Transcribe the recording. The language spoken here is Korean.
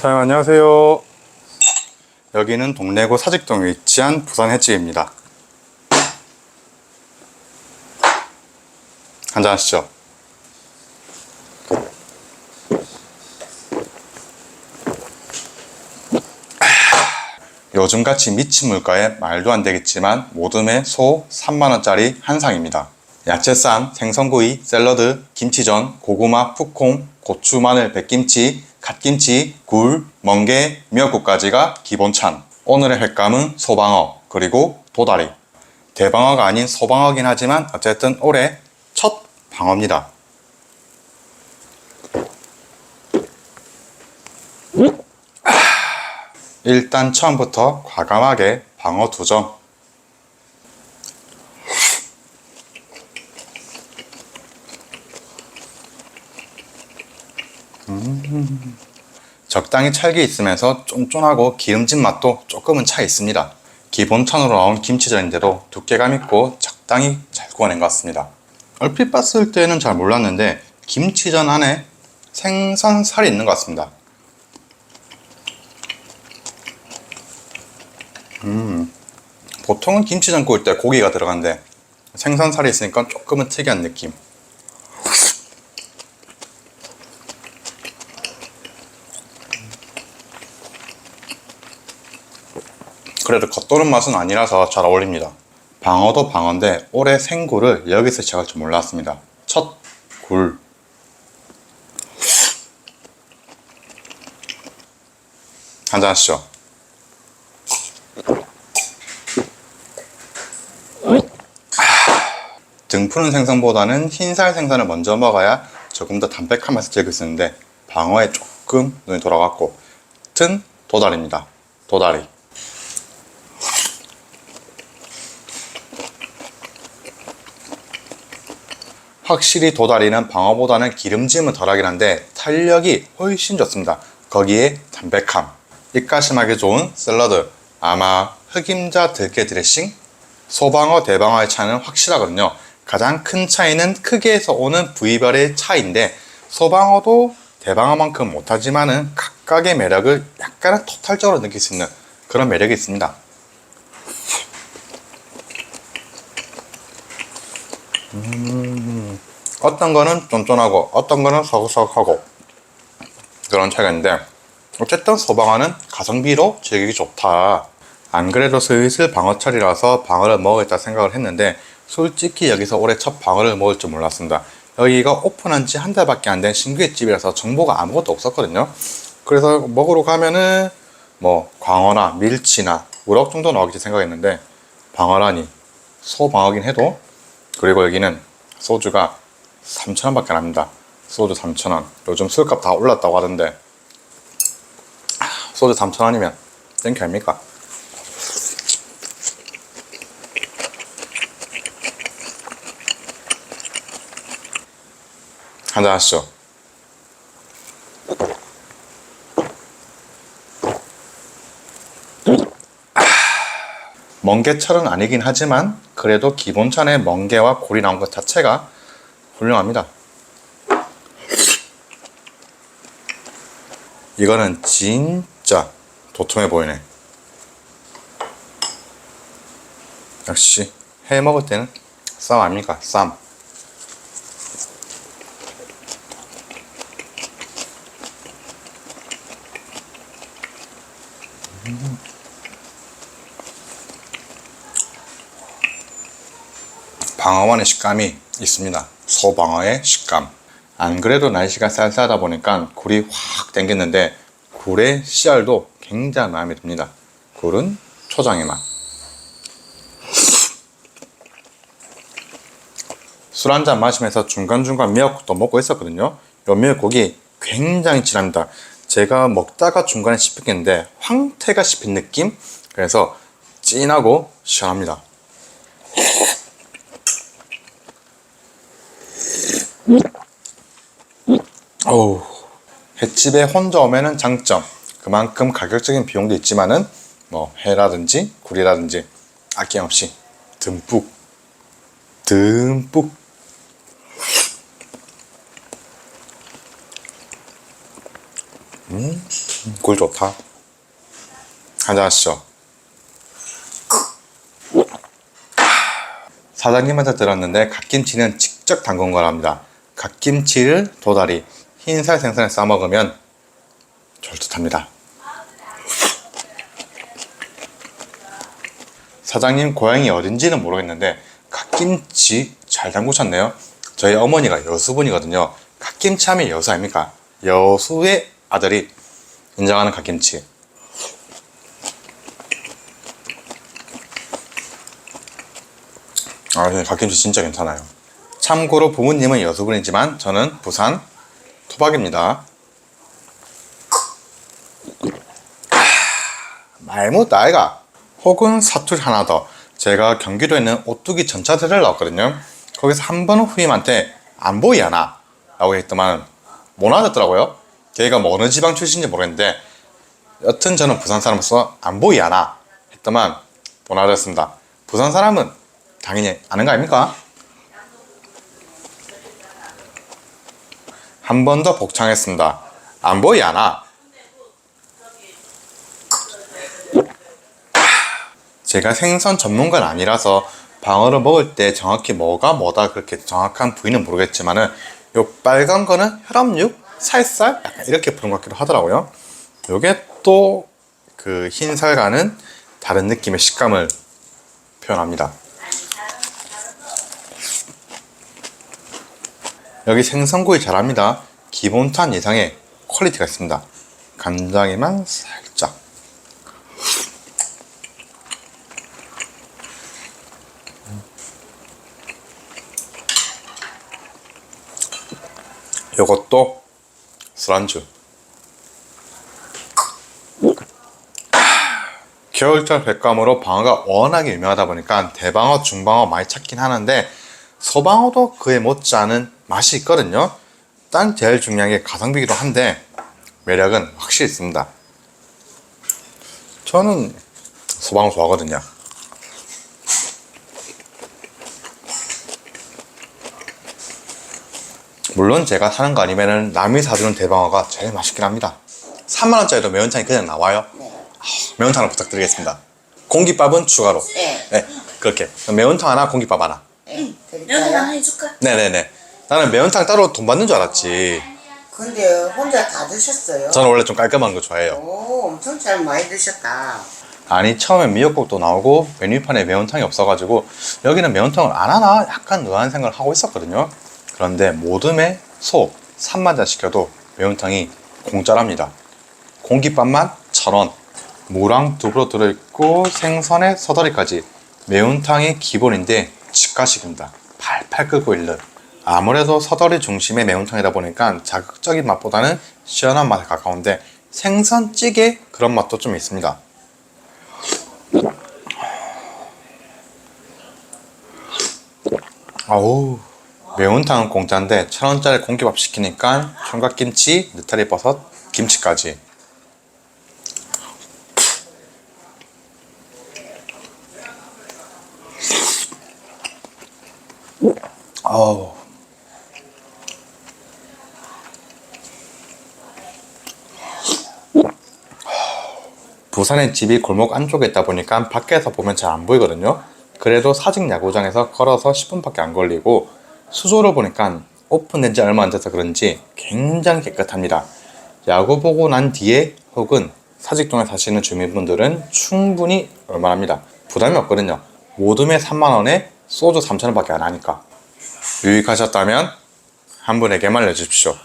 사장님 안녕하세요. 여기는 동래구 사직동에 위치한 부산 횟집입니다. 한잔 하시죠. 요즘같이 미친 물가에 말도 안 되겠지만 모듬에 소 3만원짜리 한 상입니다. 야채쌈, 생선구이, 샐러드, 김치전, 고구마, 푸콩, 고추, 마늘, 백김치, 갓김치, 굴, 멍게, 미역국까지가 기본찬. 오늘의 횟감은 소방어, 그리고 도다리. 대방어가 아닌 소방어긴 하지만 어쨌든 올해 첫 방어입니다. 일단 처음부터 과감하게 방어 두 점. 음. 적당히 찰기 있으면서 쫀쫀하고 기름진 맛도 조금은 차 있습니다. 기본천으로 나온 김치전인데도 두께감 있고 적당히 잘 구워낸 것 같습니다. 얼핏 봤을 때는 잘 몰랐는데 김치전 안에 생선살이 있는 것 같습니다. 보통은 김치전 구울 때 고기가 들어간데 생선살이 있으니까 조금은 특이한 느낌. 그래도 겉도는 맛은 아니라서 잘 어울립니다. 방어도 방어인데 올해 생굴을 여기서 시작할 줄 몰랐습니다. 첫 굴. 한잔 하시죠. 등푸른 생선보다는 흰살 생선을 먼저 먹어야 조금 더 담백한 맛을 즐길 수 있는데 방어에 조금 눈이 돌아갔고 튼 도다리입니다. 도다리. 확실히 도다리는 방어보다는 기름짐은 덜하긴 한데 탄력이 훨씬 좋습니다. 거기에 담백함, 입가심하기 좋은 샐러드, 아마 흑임자 들깨 드레싱, 소방어, 대방어의 차이는 확실하거든요. 가장 큰 차이는 크기에서 오는 부위별의 차이인데 소방어도 대방어만큼 못하지만은 각각의 매력을 약간은 토탈적으로 느낄 수 있는 그런 매력이 있습니다. 음, 어떤 거는 쫀쫀하고 어떤 거는 서걱서걱하고 그런 차이가 있는데 어쨌든 소방어는 가성비로 즐기기 좋다. 안 그래도 슬슬 방어철이라서 방어를 먹을까 생각을 했는데 솔직히 여기서 올해 첫 방어를 먹을 줄 몰랐습니다. 여기가 오픈한 지 한 달밖에 안 된 신규집이라서 정보가 아무것도 없었거든요. 그래서 먹으러 가면은 뭐 광어나 밀치나 우럭 정도 나오겠지 생각했는데 방어라니 소방어긴 해도 그리고 여기는 소주가 3,000원 밖에 안 합니다. 소주 3,000원. 요즘 술값 다 올랐다고 하던데 아, 소주 3,000원이면 땡큐 아닙니까? 한잔 하시죠. 멍게철은 아니긴 하지만 그래도 기본찬에 멍게와 골이 나온 것 자체가 훌륭합니다. 이거는 진짜 도톰해 보이네. 역시 해 먹을 때는 쌈 아닙니까? 쌈. 방어만의 식감이 있습니다. 소방어의 식감. 안 그래도 날씨가 쌀쌀하다 보니까 굴이 확 땡겼는데 굴의 씨알도 굉장히 마음에 듭니다. 굴은 초장의 맛. 술 한 잔 마시면서 중간중간 미역국도 먹고 있었거든요. 요 미역국이 굉장히 진합니다. 제가 먹다가 중간에 씹혔겠는데 황태가 씹힌 느낌? 그래서 진하고 시원합니다. 어우, 횟집에 혼자 오면은 장점. 그만큼 가격적인 비용도 있지만은 뭐 회라든지 굴이라든지 아낌없이 듬뿍 듬뿍 음. 음, 굴 좋다. 한잔 하시죠. 사장님한테 들었는데 갓김치는 직접 담근 거랍니다. 갓김치를 도다리, 흰살 생선에 싸 먹으면 절듯합니다. 사장님 고향이 어딘지는 모르겠는데 갓김치 잘 담그셨네요. 저희 어머니가 여수분이거든요. 갓김치 하면 여수 아닙니까? 여수의 아들이 인정하는 갓김치. 아, 근데 갓김치 진짜 괜찮아요. 참고로 부모님은 여수분이지만 저는 부산 토박입니다. 말 못다 아이가. 혹은 사투리 하나 더. 제가 경기도에 있는 오뚜기 전차대를 나왔거든요. 거기서 한 번 후임한테 안 보이하나? 라고 했더만 못 알아듣더라고요. 걔가 뭐 어느 지방 출신인지 모르겠는데 여튼 저는 부산 사람으로서 안 보이하나? 했더만 못 알아듣습니다. 부산 사람은 당연히 아는 거 아닙니까? 한 번 더 복창했습니다 안 보이하나 제가 생선 전문가는 아니라서 방어를 먹을 때 정확히 뭐가 뭐다 그렇게 정확한 부위는 모르겠지만은 요 빨간 거는 혈압육, 살살 약간 이렇게 부른 것 같기도 하더라고요. 요게 또 그 흰살과는 다른 느낌의 식감을 표현합니다. 여기 생선구이 잘합니다. 기본탄 이상의 퀄리티가 있습니다. 간장에만 살짝. 요것도 술안주 겨울철 백감으로 방어가 워낙에 유명하다 보니까 대방어, 중방어 많이 찾긴 하는데 소방어도 그에 못지않은 맛이 있거든요 딴 제일 중요한 게 가성비기도 한데 매력은 확실히 있습니다 저는 소방어 좋아하거든요 물론 제가 사는 거 아니면은 남이 사주는 대방어가 제일 맛있긴 합니다. 3만원짜리도 매운탕이 그냥 나와요. 아, 매운탕 하나 부탁드리겠습니다. 공깃밥은 추가로. 네. 네, 그렇게. 매운탕 하나, 공깃밥 하나. 네, 여기 드릴까요? 하나 해줄까? 네네네. 나는 매운탕 따로 돈 받는 줄 알았지. 근데 혼자 다 드셨어요? 저는 원래 좀 깔끔한 거 좋아해요. 오, 엄청 잘 많이 드셨다. 아니, 처음에 미역국도 나오고 메뉴판에 매운탕이 없어가지고 여기는 매운탕을 안 하나 약간 의아한 생각을 하고 있었거든요. 그런데 모듬에 소 3만자 시켜도 매운탕이 공짜랍니다. 공깃밥만 천 원 무랑 두부로 들어있고 생선에 서더리까지 매운탕이 기본인데 집가식입니다. 팔팔 끓고 있는 아무래도 서더리 중심의 매운탕이다 보니까 자극적인 맛보다는 시원한 맛에 가까운데 생선찌개 그런 맛도 좀 있습니다. 아우 매운탕은 공짜인데 천 원짜리 공깃밥 시키니까 총각김치, 느타리 버섯, 김치까지. 아우. 부산의 집이 골목 안쪽에 있다 보니까 밖에서 보면 잘 안 보이거든요. 그래도 사직 야구장에서 걸어서 10분밖에 안 걸리고 수조를 보니까 오픈된 지 얼마 안 돼서 그런지 굉장히 깨끗합니다. 야구 보고 난 뒤에 혹은 사직동에 사시는 주민분들은 충분히 얼마합니다. 부담이 없거든요. 모둠에 3만원에 소주 3천원밖에 안 하니까. 유익하셨다면 한 분에게만 내주십시오.